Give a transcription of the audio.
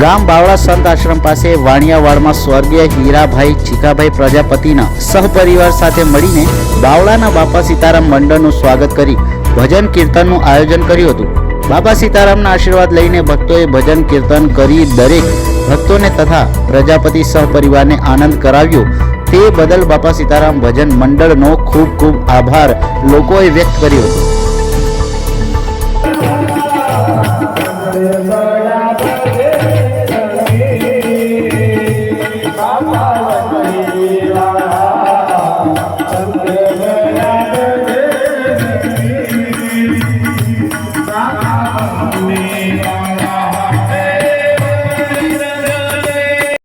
ગામ બાવળા સંત આશ્રમ પાસે વાણિયાવાડમાં સ્વર્ગીય હીરાભાઈ ચીકાભાઈ પ્રજાપતિના સહપરિવાર સાથે મળીને બાવળાના બાપા સીતારામ મંડળનું સ્વાગત કરી ભજન કીર્તનનું આયોજન કર્યું હતું. બાબા સીતારામના આશીર્વાદ લઈને ભક્તોએ ભજન કીર્તન કરી દરેક ભક્તોને તથા પ્રજાપતિ સહપરિવારને આનંદ કરાવ્યો. તે બદલ બાપા સીતારામ ભજન મંડળનો ખૂબ ખૂબ આભાર લોકોએ વ્યક્ત કર્યો. હતો Amen.